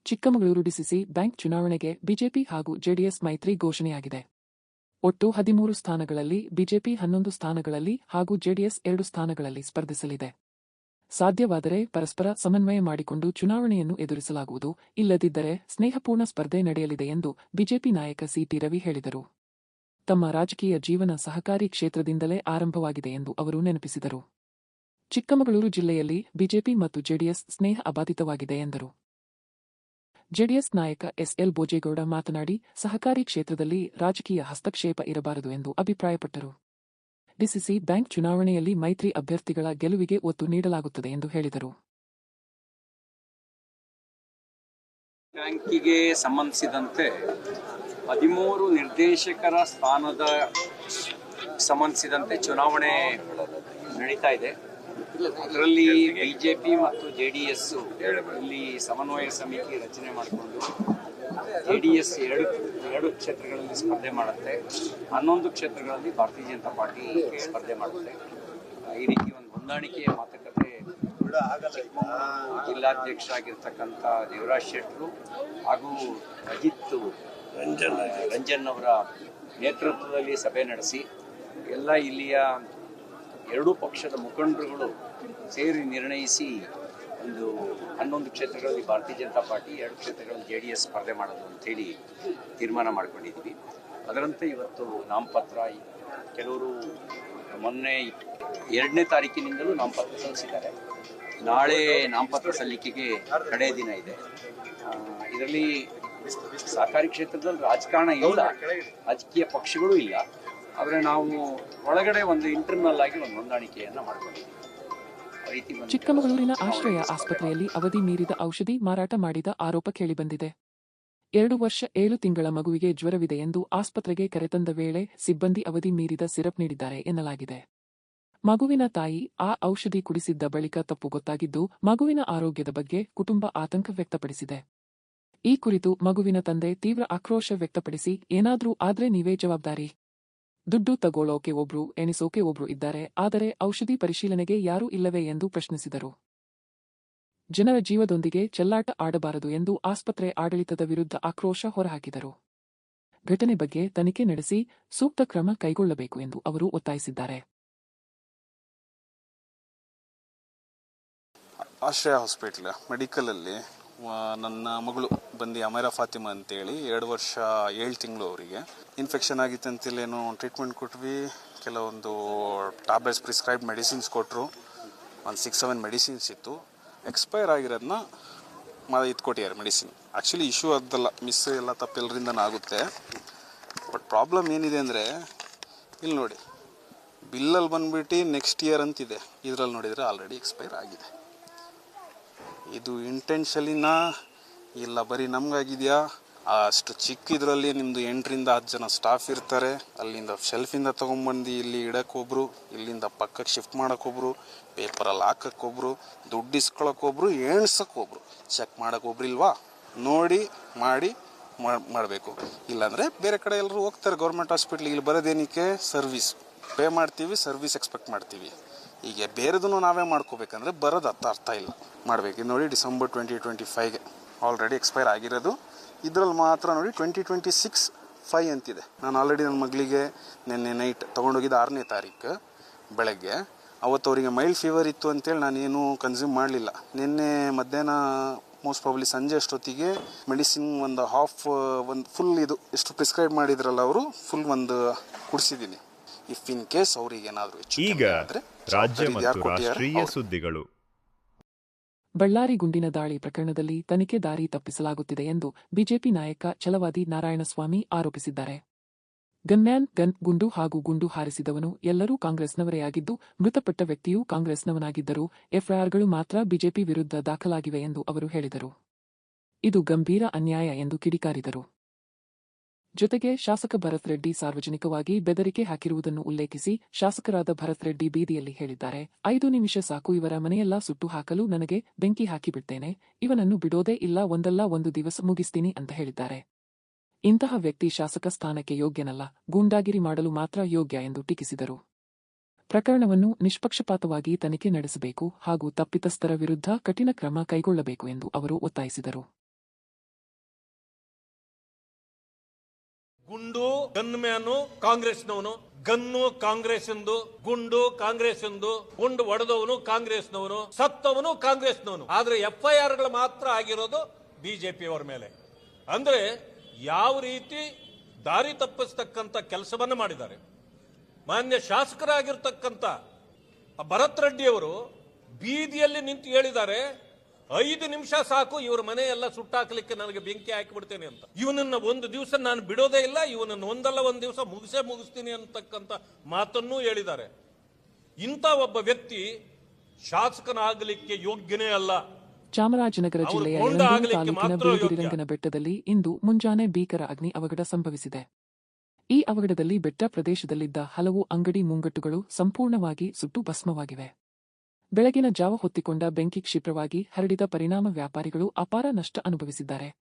C: ಚಿಕ್ಕಮಗಳೂರು ಡಿಸಿಸಿ ಬ್ಯಾಂಕ್ ಚುನಾವಣೆಗೆ ಬಿಜೆಪಿ ಹಾಗೂ ಜೆಡಿಎಸ್ ಮೈತ್ರಿ ಘೋಷಣೆಯಾಗಿದೆ. ಒಟ್ಟು ಹದಿಮೂರು ಸ್ಥಾನಗಳಲ್ಲಿ ಬಿಜೆಪಿ ಹನ್ನೊಂದು ಸ್ಥಾನಗಳಲ್ಲಿ ಹಾಗೂ ಜೆಡಿಎಸ್ ಎರಡು ಸ್ಥಾನಗಳಲ್ಲಿ ಸ್ಪರ್ಧಿಸಲಿದೆ. ಸಾಧ್ಯವಾದರೆ ಪರಸ್ಪರ ಸಮನ್ವಯ ಮಾಡಿಕೊಂಡು ಚುನಾವಣೆಯನ್ನು ಎದುರಿಸಲಾಗುವುದು ಇಲ್ಲದಿದ್ದರೆ ಸ್ನೇಹಪೂರ್ಣ ಸ್ಪರ್ಧೆ ನಡೆಯಲಿದೆ ಎಂದು ಬಿಜೆಪಿ ನಾಯಕ ಸಿಟಿ ರವಿ ಹೇಳಿದರು. ತಮ್ಮ ರಾಜಕೀಯ ಜೀವನ ಸಹಕಾರಿ ಕ್ಷೇತ್ರದಿಂದಲೇ ಆರಂಭವಾಗಿದೆ ಎಂದು ಅವರು ನೆನಪಿಸಿದರು. ಚಿಕ್ಕಮಗಳೂರು ಜಿಲ್ಲೆಯಲ್ಲಿ ಬಿಜೆಪಿ ಮತ್ತು ಜೆಡಿಎಸ್ ಸ್ನೇಹ ಅಬಾಧಿತವಾಗಿದೆ ಎಂದರು. ಜೆಡಿಎಸ್ ನಾಯಕ ಎಸ್ಎಲ್ ಬೋಜೇಗೌಡ ಮಾತನಾಡಿ, ಸಹಕಾರಿ ಕ್ಷೇತ್ರದಲ್ಲಿ ರಾಜಕೀಯ ಹಸ್ತಕ್ಷೇಪ ಇರಬಾರದು ಎಂದು ಅಭಿಪ್ರಾಯಪಟ್ಟರು. ಡಿಸಿಸಿ ಬ್ಯಾಂಕ್ ಚುನಾವಣೆಯಲ್ಲಿ ಮೈತ್ರಿ ಅಭ್ಯರ್ಥಿಗಳ ಗೆಲುವಿಗೆ ಒತ್ತು ನೀಡಲಾಗುತ್ತದೆ ಎಂದು ಹೇಳಿದರು.
K: ಬ್ಯಾಂಕಿಗೆ ಸಂಬಂಧಿಸಿದಂತೆ ಹದಿಮೂರು ನಿರ್ದೇಶಕರ ಸ್ಥಾನದ ಸಂಬಂಧಿಸಿದಂತೆ ಚುನಾವಣೆ ನಡೀತಾ ಇದೆ. ಅದರಲ್ಲಿ ಬಿಜೆಪಿ ಮತ್ತು ಜೆ ಡಿ ಎಸ್ ಇಲ್ಲಿ ಸಮನ್ವಯ ಸಮಿತಿ ರಚನೆ ಮಾಡಿಕೊಂಡು ಜೆ ಡಿ ಎಸ್ ಎರಡು ಎರಡು ಕ್ಷೇತ್ರಗಳಲ್ಲಿ ಸ್ಪರ್ಧೆ ಮಾಡುತ್ತೆ. ಹನ್ನೊಂದು ಕ್ಷೇತ್ರಗಳಲ್ಲಿ ಭಾರತೀಯ ಜನತಾ ಪಾರ್ಟಿ ಸ್ಪರ್ಧೆ ಮಾಡುತ್ತೆ. ಈ ರೀತಿ ಒಂದು ಹೊಂದಾಣಿಕೆಯ ಮಾತುಕತೆ ಜಿಲ್ಲಾಧ್ಯಕ್ಷ ಆಗಿರ್ತಕ್ಕಂಥ ದೇವರಾಜ್ ಶೆಟ್ಟರು ಹಾಗೂ ಅಜಿತ್ ರಂಜನ್. ರಂಜನ್ ಅವರ ನೇತೃತ್ವದಲ್ಲಿ ಸಭೆ ನಡೆಸಿ ಎಲ್ಲ ಇಲ್ಲಿಯ ಎರಡೂ ಪಕ್ಷದ ಮುಖಂಡರುಗಳು ಸೇರಿ ನಿರ್ಣಯಿಸಿ ಒಂದು ಹನ್ನೊಂದು ಕ್ಷೇತ್ರಗಳಲ್ಲಿ ಭಾರತೀಯ ಜನತಾ ಪಾರ್ಟಿ, ಎರಡು ಕ್ಷೇತ್ರಗಳಲ್ಲಿ ಜೆ ಡಿ ಎಸ್ ಸ್ಪರ್ಧೆ ಮಾಡೋದು ಅಂತೇಳಿ ತೀರ್ಮಾನ ಮಾಡ್ಕೊಂಡಿದ್ವಿ. ಅದರಂತೆ ಇವತ್ತು ನಾಮಪತ್ರ ಕೆಲವರು ಮೊನ್ನೆ ಎರಡನೇ ತಾರೀಕಿನಿಂದಲೂ ನಾಮಪತ್ರ ಸಲ್ಲಿಸಿದ್ದಾರೆ. ನಾಳೆ ನಾಮಪತ್ರ ಸಲ್ಲಿಕೆಗೆ ಕಡೆಯ ದಿನ ಇದೆ. ಇದರಲ್ಲಿ ಸಹಕಾರಿ ಕ್ಷೇತ್ರದಲ್ಲಿ ರಾಜಕಾರಣ ಇಲ್ಲ. ರಾಜಕೀಯ ಪಕ್ಷಗಳು ಇಲ್ಲ. ಆದರೆ ನಾವು ಒಳಗಡೆ ಒಂದು ಇಂಟರ್ನಲ್ ಆಗಿ ಒಂದು ಹೊಂದಾಣಿಕೆಯನ್ನು ಮಾಡ್ಕೊಂಡಿದ್ದೀವಿ.
C: ಚಿಕ್ಕಮಗಳೂರಿನ ಆಶ್ರಯ ಆಸ್ಪತ್ರೆಯಲ್ಲಿ ಅವಧಿ ಮೀರಿದ ಔಷಧಿ ಮಾರಾಟ ಮಾಡಿದ ಆರೋಪ ಕೇಳಿಬಂದಿದೆ. ಎರಡು ವರ್ಷ ಏಳು ತಿಂಗಳ ಮಗುವಿಗೆ ಜ್ವರವಿದೆ ಎಂದು ಆಸ್ಪತ್ರೆಗೆ ಕರೆತಂದ ವೇಳೆ ಸಿಬ್ಬಂದಿ ಅವಧಿ ಮೀರಿದ ಸಿರಪ್ ನೀಡಿದ್ದಾರೆ ಎನ್ನಲಾಗಿದೆ. ಮಗುವಿನ ತಾಯಿ ಆ ಔಷಧಿ ಕುಡಿಸಿದ್ದ ಬಳಿಕ ತಪ್ಪು ಗೊತ್ತಾಗಿದ್ದು ಮಗುವಿನ ಆರೋಗ್ಯದ ಬಗ್ಗೆ ಕುಟುಂಬ ಆತಂಕ ವ್ಯಕ್ತಪಡಿಸಿದೆ. ಈ ಕುರಿತು ಮಗುವಿನ ತಂದೆ ತೀವ್ರ ಆಕ್ರೋಶ ವ್ಯಕ್ತಪಡಿಸಿ, ಏನಾದರೂ ಆದ್ರೆ ನೀವೇ ಜವಾಬ್ದಾರಿ. ದುಡ್ಡು ತಗೊಳ್ಳೋಕೆ ಒಬ್ರು, ಎಣಿಸೋಕೆ ಒಬ್ರು ಇದ್ದಾರೆ, ಆದರೆ ಔಷಧಿ ಪರಿಶೀಲನೆಗೆ ಯಾರೂ ಇಲ್ಲವೇ ಎಂದು ಪ್ರಶ್ನಿಸಿದರು. ಜನರ ಜೀವದೊಂದಿಗೆ ಚೆಲ್ಲಾಟ ಆಡಬಾರದು ಎಂದು ಆಸ್ಪತ್ರೆ ಆಡಳಿತದ ವಿರುದ್ಧ ಆಕ್ರೋಶ ಹೊರಹಾಕಿದರು. ಘಟನೆ ಬಗ್ಗೆ ತನಿಖೆ ನಡೆಸಿ ಸೂಕ್ತ ಕ್ರಮ ಕೈಗೊಳ್ಳಬೇಕು ಎಂದು ಅವರು ಒತ್ತಾಯಿಸಿದ್ದಾರೆ.
L: ಆಶ್ರಯ ಹಾಸ್ಪಿಟ್ಲ್, ಮೆಡಿಕಲಲ್ಲಿ ನನ್ನ ಮಗಳು ಬಂದು ಅಮೇರಾ ಫಾತಿಮಾ ಅಂತೇಳಿ, ಎರಡು ವರ್ಷ ಏಳು ತಿಂಗಳು ಅವರಿಗೆ. ಇನ್ಫೆಕ್ಷನ್ ಆಗಿತ್ತು ಅಂತೇಳೇನು ಟ್ರೀಟ್ಮೆಂಟ್ ಕೊಟ್ವಿ. ಕೆಲವೊಂದು ಟ್ಯಾಬ್ಲೆಟ್ಸ್ ಪ್ರಿಸ್ಕ್ರೈಬ್ ಮೆಡಿಸಿನ್ಸ್ ಕೊಟ್ಟರು ಒಂದು ಸಿಕ್ಸ್ ಸೆವೆನ್ ಮೆಡಿಸಿನ್ಸ್ ಇತ್ತು. ಎಕ್ಸ್ಪೈರ್ ಆಗಿರೋದನ್ನ ಮಾ, ಇದು ಕೊಟ್ಟಿದ್ದಾರೆ ಮೆಡಿಸಿನ್ ಆ್ಯಕ್ಚುಲಿ ಇಶ್ಯೂ ಅದಲ್ಲ ಮಿಸ್ ಎಲ್ಲ ತಪ್ಪೆಲ್ಲರಿಂದನೂ ಆಗುತ್ತೆ. ಬಟ್ ಪ್ರಾಬ್ಲಮ್ ಏನಿದೆ ಅಂದರೆ, ಇಲ್ಲಿ ನೋಡಿ. ಬಿಲ್ಲಲ್ಲಿ ಬಂದ್ಬಿಟ್ಟು ನೆಕ್ಸ್ಟ್ ಇಯರ್ ಅಂತಿದೆ. ಇದರಲ್ಲಿ ನೋಡಿದರೆ ಆಲ್ರೆಡಿ ಎಕ್ಸ್ಪೈರ್ ಆಗಿದೆ. ಇದು ಇಂಟೆನ್ಷಲಿನಾ ಇಲ್ಲ, ಬರೀ ನಮ್ಗಾಗಿದೆಯಾ? ಅಷ್ಟು ಚಿಕ್ಕ ಇದರಲ್ಲಿ ನಿಮ್ಮದು ಎಂಟರಿಂದ ಹತ್ತು ಜನ ಸ್ಟಾಫ್ ಇರ್ತಾರೆ. ಅಲ್ಲಿಂದ ಶೆಲ್ಫಿಂದ ತೊಗೊಂಬಂದು ಇಲ್ಲಿ ಇಡೋಕ್ಕೊಬ್ರು, ಇಲ್ಲಿಂದ ಪಕ್ಕಕ್ಕೆ ಶಿಫ್ಟ್ ಮಾಡೋಕ್ಕೊಬ್ರು ಪೇಪರಲ್ಲಿ ಹಾಕೋಕ್ಕೊಬ್ರು, ದುಡ್ಡು ಇಸ್ಕೊಳಕ್ಕೊಬ್ರು ಎಣ್ಸಕ್ಕೊಬ್ರು ಚೆಕ್ ಮಾಡೋಕ್ಕೊಬ್ರು ಇಲ್ವಾ? ನೋಡಿ, ಮಾಡಿ ಮಾಡಬೇಕು. ಇಲ್ಲಾಂದರೆ ಬೇರೆ ಕಡೆ ಎಲ್ಲರೂ ಹೋಗ್ತಾರೆ. ಗೌರ್ಮೆಂಟ್ ಹಾಸ್ಪಿಟ್ಲಿಗೆ ಇಲ್ಲಿ ಬರೋದೇನಕ್ಕೆ? ಸರ್ವಿಸ್ ಪೇ ಮಾಡ್ತೀವಿ ಸರ್ವಿಸ್ ಎಕ್ಸ್ಪೆಕ್ಟ್ ಮಾಡ್ತೀವಿ. ಈಗ ಬೇರೆದನ್ನು ನಾವೇ ಮಾಡ್ಕೋಬೇಕಂದ್ರೆ ಬರೋದು ಅರ್ಥ ಅರ್ಥ ಇಲ್ಲ. ಮಾಡಬೇಕು. ಇದು ನೋಡಿ ಡಿಸೆಂಬರ್ ಟ್ವೆಂಟಿ ಟ್ವೆಂಟಿ ಫೈವ್ಗೆ ಆಲ್ರೆಡಿ ಎಕ್ಸ್ಪೈರ್ ಆಗಿರೋದು. ಇದರಲ್ಲಿ ಮಾತ್ರ ನೋಡಿ ಟ್ವೆಂಟಿ ಟ್ವೆಂಟಿ ಸಿಕ್ಸ್ ಫೈವ್ ಅಂತಿದೆ. ನಾನು ಆಲ್ರೆಡಿ ನನ್ನ ಮಗಳಿಗೆ ನಿನ್ನೆ ನೈಟ್ ತೊಗೊಂಡೋಗಿದ್ದು ಆರನೇ ತಾರೀಕು ಬೆಳಗ್ಗೆ. ಅವತ್ತು ಅವರಿಗೆ ಮೈಲ್ಡ್ ಫೀವರ್ ಇತ್ತು ಅಂತೇಳಿ ನಾನೇನು ಕನ್ಸ್ಯೂಮ್ ಮಾಡಲಿಲ್ಲ. ನಿನ್ನೆ ಮಧ್ಯಾಹ್ನ ಮೋಸ್ಟ್ ಪ್ರಾಬ್ಲಿ ಸಂಜೆ ಅಷ್ಟೊತ್ತಿಗೆ ಮೆಡಿಸಿನ್ ಒಂದು ಹಾಫ್ ಒಂದು ಫುಲ್ ಇದು, ಎಷ್ಟು ಪ್ರಿಸ್ಕ್ರೈಬ್ ಮಾಡಿದ್ರಲ್ಲ ಅವರು ಫುಲ್ ಒಂದು ಕುಡಿಸಿದ್ದೀನಿ. ಇಫ್ ಇನ್ ಕೇಸ್ ಅವರಿಗೆ ಏನಾದರೂ
A: ಈಗ ರಾಜ್ಯ ಮತ್ತು ರಾಷ್ಟ್ರೀಯ ಸುದ್ದಿಗಳು.
C: ಬಳ್ಳಾರಿ ಗುಂಡಿನ ದಾಳಿ ಪ್ರಕರಣದಲ್ಲಿ ತನಿಖೆ ದಾರಿ ತಪ್ಪಿಸಲಾಗುತ್ತಿದೆ ಎಂದು ಬಿಜೆಪಿ ನಾಯಕ ಛಲವಾದಿ ನಾರಾಯಣಸ್ವಾಮಿ ಆರೋಪಿಸಿದ್ದಾರೆ. ಗನ್ಮ್ಯಾನ್ ಗನ್ ಗುಂಡು ಹಾಗೂ ಗುಂಡು ಹಾರಿಸಿದವನು ಎಲ್ಲರೂ ಕಾಂಗ್ರೆಸ್ನವರೇ ಆಗಿದ್ದು ಮೃತಪಟ್ಟ ವ್ಯಕ್ತಿಯೂ ಕಾಂಗ್ರೆಸ್ನವನಾಗಿದ್ದರೂ ಎಫ್ಐಆರ್ಗಳು ಮಾತ್ರ ಬಿಜೆಪಿ ವಿರುದ್ಧ ದಾಖಲಾಗಿವೆ ಎಂದು ಅವರು ಹೇಳಿದರು. ಇದು ಗಂಭೀರ ಅನ್ಯಾಯ ಎಂದು ಕಿಡಿಕಾರಿದರು. ಜೊತೆಗೆ ಶಾಸಕ ಭರತ್ ರೆಡ್ಡಿ ಸಾರ್ವಜನಿಕವಾಗಿ ಬೆದರಿಕೆ ಹಾಕಿರುವುದನ್ನು ಉಲ್ಲೇಖಿಸಿ ಶಾಸಕರಾದ ಭರತ್ ರೆಡ್ಡಿ ಬೀದಿಯಲ್ಲಿ ಹೇಳಿದ್ದಾರೆ, ಐದು ನಿಮಿಷ ಸಾಕು, ಇವರ ಮನೆಯೆಲ್ಲ ಸುಟ್ಟು ಹಾಕಲು ನನಗೆ ಬೆಂಕಿ ಹಾಕಿಬಿಡ್ತೇನೆ, ಇವನನ್ನು ಬಿಡೋದೇ ಇಲ್ಲ, ಒಂದಲ್ಲ ಒಂದು ದಿವಸ ಮುಗಿಸ್ತೀನಿ ಅಂತ ಹೇಳಿದ್ದಾರೆ. ಇಂತಹ ವ್ಯಕ್ತಿ ಶಾಸಕ ಸ್ಥಾನಕ್ಕೆ ಯೋಗ್ಯನಲ್ಲ, ಗೂಂಡಾಗಿರಿ ಮಾಡಲು ಮಾತ್ರ ಯೋಗ್ಯ ಎಂದು ಟೀಕಿಸಿದರು. ಪ್ರಕರಣವನ್ನು ನಿಷ್ಪಕ್ಷಪಾತವಾಗಿ ತನಿಖೆ ನಡೆಸಬೇಕು ಹಾಗೂ ತಪ್ಪಿತಸ್ಥರ ವಿರುದ್ಧ ಕಠಿಣ ಕ್ರಮ ಕೈಗೊಳ್ಳಬೇಕು ಎಂದು ಅವರು ಒತ್ತಾಯಿಸಿದರು.
M: ಗುಂಡು, ಗನ್ ಮ್ಯಾನು ಕಾಂಗ್ರೆಸ್ನವನು. ಗನ್ನು ಕಾಂಗ್ರೆಸ್ ಎಂದು ಗುಂಡು ಕಾಂಗ್ರೆಸ್ ಎಂದು ಗುಂಡು ಒಡೆದವನು ಕಾಂಗ್ರೆಸ್ನವನು, ಸತ್ತವನು ಕಾಂಗ್ರೆಸ್ನವನು. ಆದ್ರೆ ಎಫ್ಐಆರ್ಗಳು ಮಾತ್ರ ಆಗಿರೋದು ಬಿಜೆಪಿ ಅವರ ಮೇಲೆ. ಅಂದ್ರೆ ಯಾವ ರೀತಿ ದಾರಿ ತಪ್ಪಿಸ್ತಕ್ಕಂಥ ಕೆಲಸವನ್ನು ಮಾಡಿದ್ದಾರೆ. ಮಾನ್ಯ ಶಾಸಕರಾಗಿರ್ತಕ್ಕಂಥ ಭರತ್ ರೆಡ್ಡಿ ಅವರು ಬೀದಿಯಲ್ಲಿ ನಿಂತು ಹೇಳಿದ್ದಾರೆ ಐದು ನಿಮಿಷ ಸಾಕು ಇವ್ರ ಮನೆ ಎಲ್ಲ ಸುಟ್ಟಾಕ್ಲಿಕ್ಕೆ ನನಗೆ ಬೆಂಕಿ ಹಾಕಿಬಿಡ್ತೇನೆ ಅಂತ. ಇವನನ್ನ ಒಂದು ದಿವಸ ನಾನು ಬಿಡೋದೇ ಇಲ್ಲ ಇವನನ್ನು ಒಂದಲ್ಲ ಒಂದು ದಿವಸ ಮುಗಿಸೇ ಮುಗಿಸ್ತೀನಿ ಅಂತಕ್ಕಂತ ಮಾತನ್ನೂ ಹೇಳಿದ್ದಾರೆ. ಇಂಥ ಒಬ್ಬ ವ್ಯಕ್ತಿ ಶಾಸಕನಾಗಲಿಕ್ಕೆ ಯೋಗ್ಯನೇ ಅಲ್ಲ.
C: ಚಾಮರಾಜನಗರ ಜಿಲ್ಲೆಯ ಯಳಂದೂರು ತಾಲೂಕಿನ ಬಿಳಿಗಿರಿರಂಗನ ಬೆಟ್ಟದಲ್ಲಿ ಇಂದು ಮುಂಜಾನೆ ಭೀಕರ ಅಗ್ನಿ ಅವಘಡ ಸಂಭವಿಸಿದೆ. ಈ ಅವಘಡದಲ್ಲಿ ಬೆಟ್ಟ ಪ್ರದೇಶದಲ್ಲಿದ್ದ ಹಲವು ಅಂಗಡಿ ಮುಂಗಟ್ಟುಗಳು ಸಂಪೂರ್ಣವಾಗಿ ಸುಟ್ಟು ಭಸ್ಮವಾಗಿವೆ. ಬೆಳಗಿನ ಜಾವ ಹೊತ್ತಿಕೊಂಡ ಬೆಂಕಿ ಕ್ಷಿಪ್ರವಾಗಿ ಹರಡಿದ ಪರಿಣಾಮ ವ್ಯಾಪಾರಿಗಳು ಅಪಾರ ನಷ್ಟ ಅನುಭವಿಸಿದ್ದಾರೆ.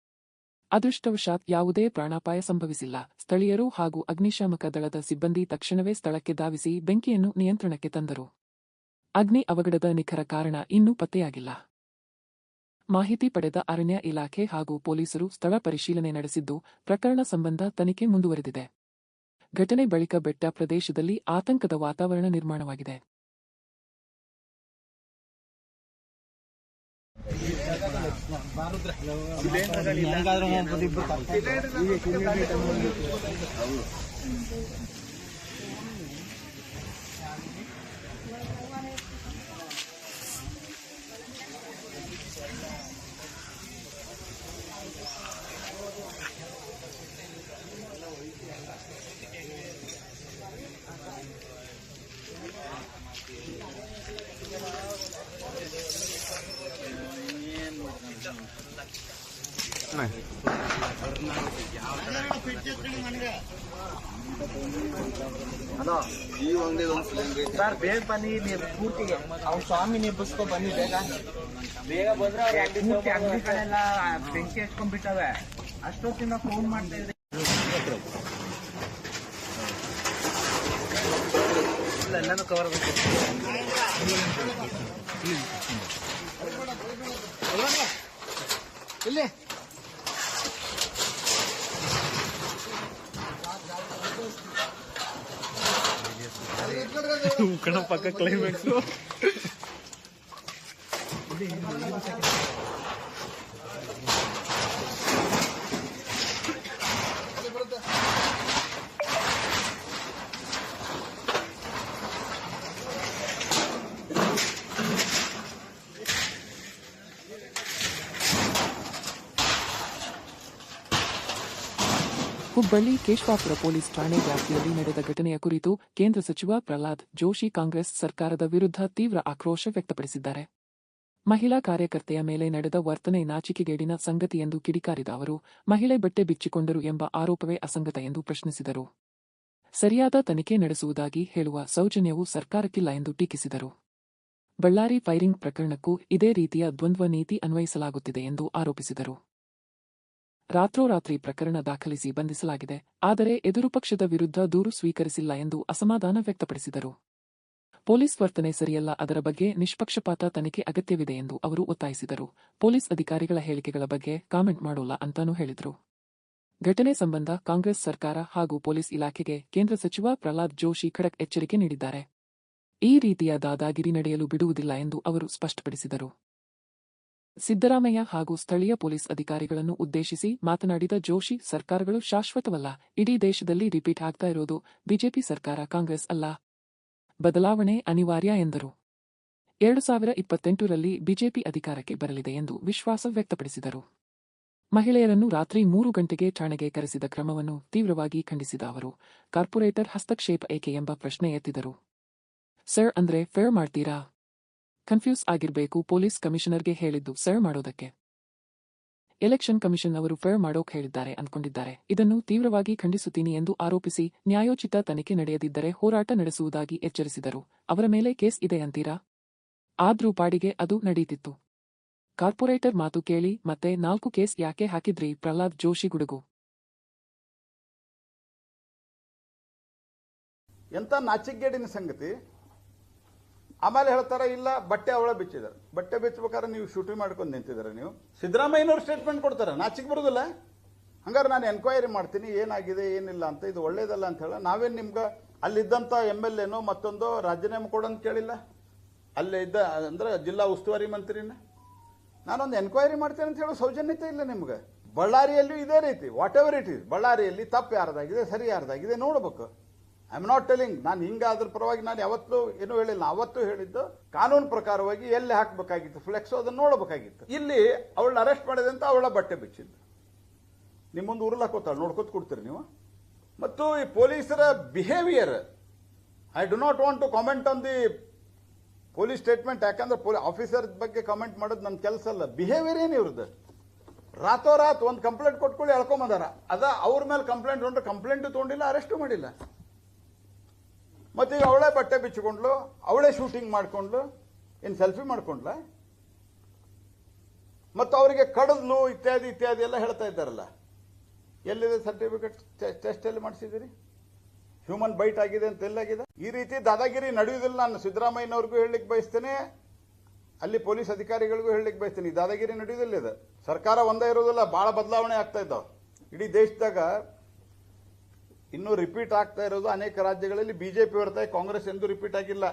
C: ಅದೃಷ್ಟವಶಾತ್ ಯಾವುದೇ ಪ್ರಾಣಾಪಾಯ ಸಂಭವಿಸಿಲ್ಲ. ಸ್ಥಳೀಯರು ಹಾಗೂ ಅಗ್ನಿಶಾಮಕ ದಳದ ಸಿಬ್ಬಂದಿ ತಕ್ಷಣವೇ ಸ್ಥಳಕ್ಕೆ ಧಾವಿಸಿ ಬೆಂಕಿಯನ್ನು ನಿಯಂತ್ರಣಕ್ಕೆ ತಂದರು. ಅಗ್ನಿ ಅವಘಡದ ನಿಖರ ಕಾರಣ ಇನ್ನೂ ಪತ್ತೆಯಾಗಿಲ್ಲ. ಮಾಹಿತಿ ಪಡೆದ ಅರಣ್ಯ ಇಲಾಖೆ ಹಾಗೂ ಪೊಲೀಸರು ಸ್ಥಳ ಪರಿಶೀಲನೆ ನಡೆಸಿದ್ದು, ಪ್ರಕರಣ ಸಂಬಂಧ ತನಿಖೆ ಮುಂದುವರೆದಿದೆ. ಘಟನೆ ಬಳಿಕ ಬೆಟ್ಟ ಪ್ರದೇಶದಲ್ಲಿ ಆತಂಕದ ವಾತಾವರಣ ನಿರ್ಮಾಣವಾಗಿದೆ.
F: ಹೆಂಗಾದ್ರೂ ಸರ್ ಬೇಗ ಬನ್ನಿ ನೀವು ಪೂರ್ತಿಗೆ ಅವ್ನ ಸ್ವಾಮಿ ನಿಬ್ಬಿಸ್ಕೊ ಬನ್ನಿ ಬೇಗ. ಬೇಗ ಬಂದ್ರೆ ಪೂರ್ತಿ ಅಂಗಡಿ ಕಡೆಲ್ಲ ಬೆಂಕಿ ಹಚ್ಕೊಂಡ್ಬಿಟ್ಟವೆ. ಅಷ್ಟೊತ್ತಿಂದ ಫೋನ್ ಮಾಡ್ತಾ ಇದ್ರೆ ಎಲ್ಲಾನು ಕವರ್ ಇಲ್ಲಿ.
E: ಕಣ ಪಕ್ಕ ಕ್ಲೈಮ್ಯಾಕ್ಸ್
C: ಹುಬ್ಬಳ್ಳಿ ಕೇಶವಾಪುರ ಪೊಲೀಸ್ ಠಾಣೆ ವ್ಯಾಪ್ತಿಯಲ್ಲಿ ನಡೆದ ಘಟನೆಯ ಕುರಿತು ಕೇಂದ್ರ ಸಚಿವ ಪ್ರಹ್ಲಾದ್ ಜೋಶಿ ಕಾಂಗ್ರೆಸ್ ಸರ್ಕಾರದ ವಿರುದ್ಧ ತೀವ್ರ ಆಕ್ರೋಶ ವ್ಯಕ್ತಪಡಿಸಿದ್ದಾರೆ. ಮಹಿಳಾ ಕಾರ್ಯಕರ್ತೆಯ ಮೇಲೆ ನಡೆದ ವರ್ತನೆ ನಾಚಿಕೆಗೇಡಿನ ಸಂಗತಿ ಎಂದು ಕಿಡಿಕಾರಿದ ಅವರು, ಮಹಿಳೆ ಬಟ್ಟೆ ಬಿಚ್ಚಿಕೊಂಡರು ಎಂಬ ಆರೋಪವೇ ಅಸಂಗತ ಎಂದು ಪ್ರಶ್ನಿಸಿದರು. ಸರಿಯಾದ ತನಿಖೆ ನಡೆಸುವುದಾಗಿ ಹೇಳುವ ಸೌಜನ್ಯವು ಸರ್ಕಾರಕ್ಕಿಲ್ಲ ಎಂದು ಟೀಕಿಸಿದರು. ಬಳ್ಳಾರಿ ಫೈರಿಂಗ್ ಪ್ರಕರಣಕ್ಕೂ ಇದೇ ರೀತಿಯ ದ್ವಂದ್ವ ನೀತಿ ಅನ್ವಯಿಸಲಾಗುತ್ತಿದೆ ಎಂದು ಆರೋಪಿಸಿದರು. ರಾತ್ರೋರಾತ್ರಿ ಪ್ರಕರಣ ದಾಖಲಿಸಿ ಬಂಧಿಸಲಾಗಿದೆ, ಆದರೆ ಎದುರುಪಕ್ಷದ ವಿರುದ್ಧ ದೂರು ಸ್ವೀಕರಿಸಿಲ್ಲ ಎಂದು ಅಸಮಾಧಾನ ವ್ಯಕ್ತಪಡಿಸಿದರು. ಪೊಲೀಸ್ ವರ್ತನೆ ಸರಿಯಲ್ಲ, ಅದರ ಬಗ್ಗೆ ನಿಷ್ಪಕ್ಷಪಾತ ತನಿಖೆ ಅಗತ್ಯವಿದೆ ಎಂದು ಅವರು ಒತ್ತಾಯಿಸಿದರು. ಪೊಲೀಸ್ ಅಧಿಕಾರಿಗಳ ಹೇಳಿಕೆಗಳ ಬಗ್ಗೆ ಕಾಮೆಂಟ್ ಮಾಡೋಲ್ಲ ಅಂತಾನೂ ಹೇಳಿದರು. ಘಟನೆ ಸಂಬಂಧ ಕಾಂಗ್ರೆಸ್ ಸರ್ಕಾರ ಹಾಗೂ ಪೊಲೀಸ್ ಇಲಾಖೆಗೆ ಕೇಂದ್ರ ಸಚಿವ ಪ್ರಹ್ಲಾದ್ ಜೋಶಿ ಖಡಕ್ ಎಚ್ಚರಿಕೆ ನೀಡಿದ್ದಾರೆ. ಈ ರೀತಿಯ ದಾದಾಗಿರಿ ನಡೆಯಲು ಬಿಡುವುದಿಲ್ಲ ಎಂದು ಅವರು ಸ್ಪಷ್ಟಪಡಿಸಿದರು. ಸಿದ್ದರಾಮಯ್ಯ ಹಾಗೂ ಸ್ಥಳೀಯ ಪೊಲೀಸ್ ಅಧಿಕಾರಿಗಳನ್ನು ಉದ್ದೇಶಿಸಿ ಮಾತನಾಡಿದ ಜೋಶಿ, ಸರ್ಕಾರಗಳು ಶಾಶ್ವತವಲ್ಲ, ಇಡೀ ದೇಶದಲ್ಲಿ ರಿಪೀಟ್ ಆಗ್ತಾ ಇರೋದು ಬಿಜೆಪಿ ಸರ್ಕಾರ, ಕಾಂಗ್ರೆಸ್ ಅಲ್ಲ. ಬದಲಾವಣೆ ಅನಿವಾರ್ಯ ಎಂದರು. ಎರಡು ಸಾವಿರ ಇಪ್ಪತ್ತೆಂಟರಲ್ಲಿ ಬಿಜೆಪಿ ಅಧಿಕಾರಕ್ಕೆ ಬರಲಿದೆ ಎಂದು ವಿಶ್ವಾಸ ವ್ಯಕ್ತಪಡಿಸಿದರು. ಮಹಿಳೆಯರನ್ನು ರಾತ್ರಿ ಮೂರು ಗಂಟೆಗೆ ಠಾಣೆಗೆ ಕರೆಸಿದ ಕ್ರಮವನ್ನು ತೀವ್ರವಾಗಿ ಖಂಡಿಸಿದ ಅವರು, ಕಾರ್ಪೊರೇಟರ್ ಹಸ್ತಕ್ಷೇಪ ಏಕೆ ಎಂಬ ಪ್ರಶ್ನೆ ಎತ್ತಿದರು. ಸರ್ ಅಂದ್ರೆ ಫೇರ್ ಮಾಡ್ತೀರಾ? ಕನ್ಫ್ಯೂಸ್ ಆಗಿರ್ಬೇಕು, ಪೊಲೀಸ್ ಕಮಿಷನರ್ಗೆ ಹೇಳಿದ್ದು ಸರ್ ಮಾಡೋದಕ್ಕೆ. ಎಲೆಕ್ಷನ್ ಕಮಿಷನ್ ಅವರು ಫೇರ್ ಮಾಡೋಕ್ ಹೇಳಿದ್ದಾರೆ ಅಂದ್ಕೊಂಡಿದ್ದಾರೆ ಇದನ್ನು ತೀವ್ರವಾಗಿ ಖಂಡಿಸುತ್ತೀನಿ ಎಂದು ಆರೋಪಿಸಿ ನ್ಯಾಯೋಚಿತ ತನಿಖೆ ನಡೆಯದಿದ್ದರೆ ಹೋರಾಟ ನಡೆಸುವುದಾಗಿ ಎಚ್ಚರಿಸಿದರು. ಅವರ ಮೇಲೆ ಕೇಸ್ ಇದೆ ಅಂತೀರಾ? ಆದ್ರೂ ಪಾಡಿಗೆ ಅದು ನಡೀತಿತ್ತು. ಕಾರ್ಪೊರೇಟರ್ ಮಾತು ಕೇಳಿ, ಮತ್ತೆ ನಾಲ್ಕು ಕೇಸ್ ಯಾಕೆ ಹಾಕಿದ್ರಿ? ಪ್ರಹ್ಲಾದ್ ಜೋಶಿ ಗುಡುಗು.
E: ಎಂತ ನಾಚಿಗೇಡಿನ ಸಂಗತಿ? ಆಮೇಲೆ ಹೇಳ್ತಾರ, ಇಲ್ಲ, ಬಟ್ಟೆ ಅವಳ ಬಿಚ್ಚಿದಾರೆ ಬಟ್ಟೆ ಬಿಚ್ಚಬೇಕಾದ್ರೆ ನೀವು ಶೂಟಿಂಗ್ ಮಾಡ್ಕೊಂಡು ನಿಂತಿದ್ದಾರೆ ನೀವು? ಸಿದ್ದರಾಮಯ್ಯನವ್ರು ಸ್ಟೇಟ್ಮೆಂಟ್ ಕೊಡ್ತಾರೆ. ನಾಚಿಕೆ ಬರೋದಿಲ್ಲ. ಹಂಗಾರೆ ನಾನು ಎನ್ಕ್ವೈರಿ ಮಾಡ್ತೀನಿ, ಏನಾಗಿದೆ, ಏನಿಲ್ಲ ಅಂತ. ಇದು ಒಳ್ಳೇದಲ್ಲ ಅಂತ ಹೇಳ. ನಾವೇನು ನಿಮ್ಗೆ ಅಲ್ಲಿದ್ದಂಥ ಎಂ ಎಲ್ ಎನೋ ಮತ್ತೊಂದು ರಾಜೀನಾಮೆ ಅಂತ ಕೇಳಿಲ್ಲ? ಅಲ್ಲೇ ಇದ್ದ, ಅಂದ್ರೆ ಜಿಲ್ಲಾ ಉಸ್ತುವಾರಿ ಮಂತ್ರಿನ? ನಾನೊಂದು ಎನ್ಕ್ವೈರಿ ಮಾಡ್ತೇನೆ ಅಂತ ಹೇಳೋ ಸೌಜನ್ಯತೆ ಇಲ್ಲ ನಿಮ್ಗೆ. ಬಳ್ಳಾರಿಯಲ್ಲೂ ಇದೇ ರೀತಿ. ವಾಟ್ ಎವರ್ ಇಟ್ ಇಸ್ ಬಳ್ಳಾರಿಯಲ್ಲಿ ತಪ್ಪು ಯಾರ್ದಾಗಿದೆ, ಸರಿ ಯಾರ್ದಾಗಿದೆ ನೋಡ್ಬೇಕು. ಐ ಆಮ್ ನಾಟ್ ಟೆಲಿಂಗ್ ನಾನು ಹಿಂಗಾದ್ರ ಪರವಾಗಿ ನಾನು ಯಾವತ್ತೂ ಏನೂ ಹೇಳಿಲ್ಲ. ಅವತ್ತು ಹೇಳಿದ್ದು ಕಾನೂನು ಪ್ರಕಾರವಾಗಿ ಎಲ್ಲಿ ಹಾಕಬೇಕಾಗಿತ್ತು. ಫ್ಲೆಕ್ಸ್ ಅದನ್ನು ನೋಡಬೇಕಾಗಿತ್ತು. ಇಲ್ಲಿ ಅವಳನ್ನ ಅರೆಸ್ಟ್ ಮಾಡಿದೆ ಅಂತ ಅವಳ ಬಟ್ಟೆ ಬಿಚ್ಚಿದ್ದು. ನಿಮ್ಮೊಂದು ಮುಂದೆ ಉರುಳಾಕೋತಾಳೆ ನೋಡ್ಕೊತ ಕೊಡ್ತೀರಿ ನೀವು. ಮತ್ತು ಈ ಪೊಲೀಸರ behaviour I do not want to comment on the police statement ಯಾಕಂದ್ರೆ ಪೊಲೀ ಆಫೀಸರ್ ಬಗ್ಗೆ ಕಾಮೆಂಟ್ ಮಾಡೋದು ನನ್ನ ಕೆಲಸ ಅಲ್ಲ. ಬಿಹೇವಿಯರ್ ಏನು ಇವ್ರದ್ದು? ರಾತೋ ರಾತ್ ಒಂದು ಕಂಪ್ಲೇಂಟ್ ಕೊಟ್ಕೊಳ್ಳಿ ಎಳ್ಕೊಂಬಂದಾರ. ಅದ ಅವ್ರ ಮೇಲೆ ಕಂಪ್ಲೇಂಟ್ ತೊಗೊಂಡ್ರೆ ಕಂಪ್ಲೇಂಟ್ ತೊಗೊಂಡಿಲ್ಲ ಅರೆಸ್ಟು ಮಾಡಿಲ್ಲ. ಮತ್ತೆ ಈಗ ಅವಳೇ ಬಟ್ಟೆ ಬಿಚ್ಚಿಕೊಂಡ್ಲು, ಅವಳೇ ಶೂಟಿಂಗ್ ಮಾಡ್ಕೊಂಡ್ಲು, ಏನು ಸೆಲ್ಫಿ ಮಾಡ್ಕೊಂಡ್ಲ? ಮತ್ತು ಅವರಿಗೆ ಕಡದ್ಲು ಇತ್ಯಾದಿ ಇತ್ಯಾದಿ ಎಲ್ಲ ಹೇಳ್ತಾ ಇದ್ದಾರಲ್ಲ. ಎಲ್ಲಿದೆ ಸರ್ಟಿಫಿಕೇಟ್ ಟೆಸ್ಟ್ ಎಲ್ಲಿ ಮಾಡಿಸಿದಿರಿ ಹ್ಯೂಮನ್ ಬೈಟ್ ಆಗಿದೆ ಅಂತ ಎಲ್ಲಾಗಿದೆ? ಈ ರೀತಿ ದಾದಾಗಿರಿ ನಡೆಯುವುದಿಲ್ಲ. ನಾನು ಸಿದ್ದರಾಮಯ್ಯನವ್ರಿಗೂ ಹೇಳಲಿಕ್ಕೆ ಬಯಸ್ತೇನೆ. ಅಲ್ಲಿ ಪೊಲೀಸ್ ಅಧಿಕಾರಿಗಳಿಗೂ ಹೇಳಲಿಕ್ಕೆ ಬಯಸ್ತೇನೆ. ಈ ದಾದಾಗಿರಿ ನಡೆಯುವುದಿಲ್ಲ ಇದು. ಸರ್ಕಾರ ಒಂದೇ ಇರೋದಿಲ್ಲ ಭಾಳ ಬದಲಾವಣೆ ಆಗ್ತಾ ಇದ್ದಾವೆ. ಇಡೀ ದೇಶದಾಗ ಇನ್ನೂ ರಿಪೀಟ್ ಆಗ್ತಾ ಇರೋದು ಅನೇಕ ರಾಜ್ಯಗಳಲ್ಲಿ ಬಿಜೆಪಿ ಬರ್ತಾ ಕಾಂಗ್ರೆಸ್ ಎಂದೂ ರಿಪೀಟ್ ಆಗಿಲ್ಲ.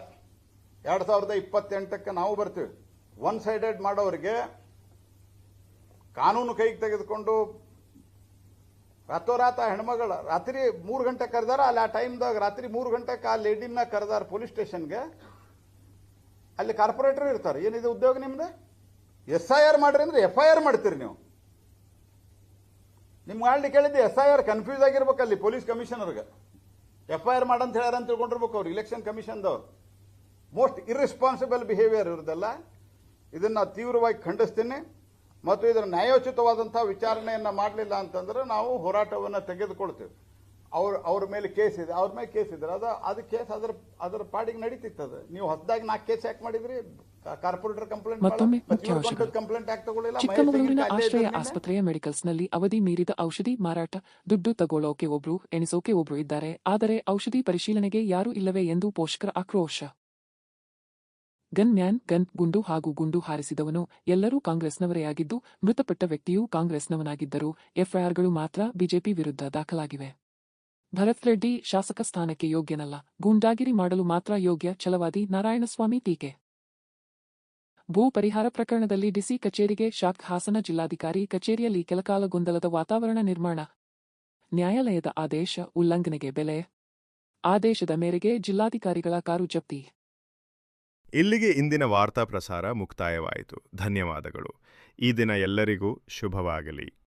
E: ಎರಡ್ ಸಾವಿರದ ಇಪ್ಪತ್ತೆಂಟಕ್ಕೆ ನಾವು ಬರ್ತೀವಿ. ಒನ್ ಸೈಡೆಡ್ ಮಾಡೋರಿಗೆ ಕಾನೂನು ಕೈಗೆ ತೆಗೆದುಕೊಂಡು ರಾತೋರಾತ ಹೆಣ್ಮಗಳ, ರಾತ್ರಿ ಮೂರು ಗಂಟೆ ಕರೆದಾರ, ಅಲ್ಲಿ ಆ ಟೈಮ್ದಾಗ ರಾತ್ರಿ ಮೂರು ಗಂಟೆಗೆ ಆ ಲೇಡಿನ ಕರೆದಾರ ಪೊಲೀಸ್ ಸ್ಟೇಷನ್ಗೆ ಅಲ್ಲಿ ಕಾರ್ಪೊರೇಟರ್ ಇರ್ತಾರೆ. ಏನಿದೆ ಉದ್ಯೋಗ ನಿಮ್ದು? ಎಸ್ ಐ ಆರ್ ಮಾಡ್ರಿ ಅಂದ್ರೆ ಎಫ್ ಐ ಆರ್ ಮಾಡ್ತೀರಿ ನೀವು. ನಿಮ್ಗೆ ಆಳ್ಲಿ ಕೇಳಿದ್ದೆ ಎಸ್ ಐ ಆರ್ ಕನ್ಫ್ಯೂಸ್ ಆಗಿರ್ಬೇಕು ಅಲ್ಲಿ ಪೊಲೀಸ್ ಕಮಿಷನರ್ಗೆ ಎಫ್ ಐ ಆರ್ ಮಾಡಂತ ಹೇಳ್ಯಾರ ಅಂತ ತಿಳ್ಕೊಂಡಿರ್ಬೇಕು ಅವ್ರು ಇಲೆಕ್ಷನ್ ಕಮಿಷನ್ದವ್ರು ಮೋಸ್ಟ್ ಇರ್ರೆಸ್ಪಾನ್ಸಿಬಲ್ ಬಿಹೇವಿಯರ್ ಇರೋದಲ್ಲ, ಇದನ್ನು ತೀವ್ರವಾಗಿ ಖಂಡಿಸ್ತೀನಿ. ಮತ್ತು ಇದರ ನ್ಯಾಯೋಚಿತವಾದಂಥ ವಿಚಾರಣೆಯನ್ನು ಮಾಡಲಿಲ್ಲ ಅಂತಂದ್ರೆ ನಾವು ಹೋರಾಟವನ್ನು ತೆಗೆದುಕೊಳ್ತೇವೆ. ಅವ್ರ ಅವ್ರ ಮೇಲೆ ಕೇಸ್ ಇದೆ ಅವ್ರ ಮೇಲೆ ಕೇಸ್ ಇದ್ರೆ ಅದು ಅದು ಕೇಸ್ ಅದರ ಅದರ ಪಾಡಿಗೆ ಅದು ನೀವು ಹೊಸದಾಗಿ ನಾಲ್ಕು ಕೇಸ್ ಯಾಕೆ ಮಾಡಿದ್ರಿ? Corporate complaint. ಕಂಪ್ಲೇಂಟ್ ಯಾಕೆ ತಗೊಳ್ಳಿಲ್ಲ?
C: ಚಿಕ್ಕಮಗಳೂರಿನ ಆಶ್ರಯ ಆಸ್ಪತ್ರೆಯ ಮೆಡಿಕಲ್ಸ್ನಲ್ಲಿ ಅವಧಿ ಮೀರಿದ ಔಷಧಿ ಮಾರಾಟ. ದುಡ್ಡು ತಗೊಳ್ಳೋಕೆ ಒಬ್ರು ಎಣಿಸೋಕೆ ಒಬ್ರು ಇದ್ದಾರೆ. ಆದರೆ ಔಷಧಿ ಪರಿಶೀಲನೆಗೆ ಯಾರೂ ಇಲ್ಲವೇ ಎಂದು ಪೋಷಕರ ಆಕ್ರೋಶ. ಗನ್ ಮ್ಯಾನ್ ಗನ್ ಗುಂಡು ಹಾಗೂ ಗುಂಡು ಹಾರಿಸಿದವನು ಎಲ್ಲರೂ ಕಾಂಗ್ರೆಸ್ನವರೇ ಆಗಿದ್ದು ಮೃತಪಟ್ಟ ವ್ಯಕ್ತಿಯೂ ಕಾಂಗ್ರೆಸ್ನವನಾಗಿದ್ದರು ಎಫ್ಐಆರ್ಗಳು ಮಾತ್ರ ಬಿಜೆಪಿ ವಿರುದ್ಧ ದಾಖಲಾಗಿವೆ. ಭರತ್ ರೆಡ್ಡಿ ಶಾಸಕ ಸ್ಥಾನಕ್ಕೆ ಯೋಗ್ಯನಲ್ಲ. ಗೂಂಡಾಗಿರಿ ಮಾಡಲು ಮಾತ್ರ ಯೋಗ್ಯ ಛಲವಾದಿ ನಾರಾಯಣಸ್ವಾಮಿ ಟೀಕೆ. ಭೂ ಪರಿಹಾರ ಪ್ರಕರಣದಲ್ಲಿ ಡಿಸಿ ಕಚೇರಿಗೆ ಶಾಕ್ ಹಾಸನ ಜಿಲ್ಲಾಧಿಕಾರಿ ಕಚೇರಿಯಲ್ಲಿ ಕೆಲಕಾಲ ಗೊಂದಲದ ವಾತಾವರಣ ನಿರ್ಮಾಣ. ನ್ಯಾಯಾಲಯದ ಆದೇಶ ಉಲ್ಲಂಘನೆಗೆ ಬೆಲೆ. ಆದೇಶದ ಮೇರೆಗೆ ಜಿಲ್ಲಾಧಿಕಾರಿಗಳ ಕಾರು ಜಪ್ತಿ.
A: ಇಲ್ಲಿಗೆ ಇಂದಿನ ವಾರ್ತಾ ಪ್ರಸಾರ ಮುಕ್ತಾಯವಾಯಿತು. ಧನ್ಯವಾದಗಳು. ಈ ದಿನ ಎಲ್ಲರಿಗೂ ಶುಭವಾಗಲಿ.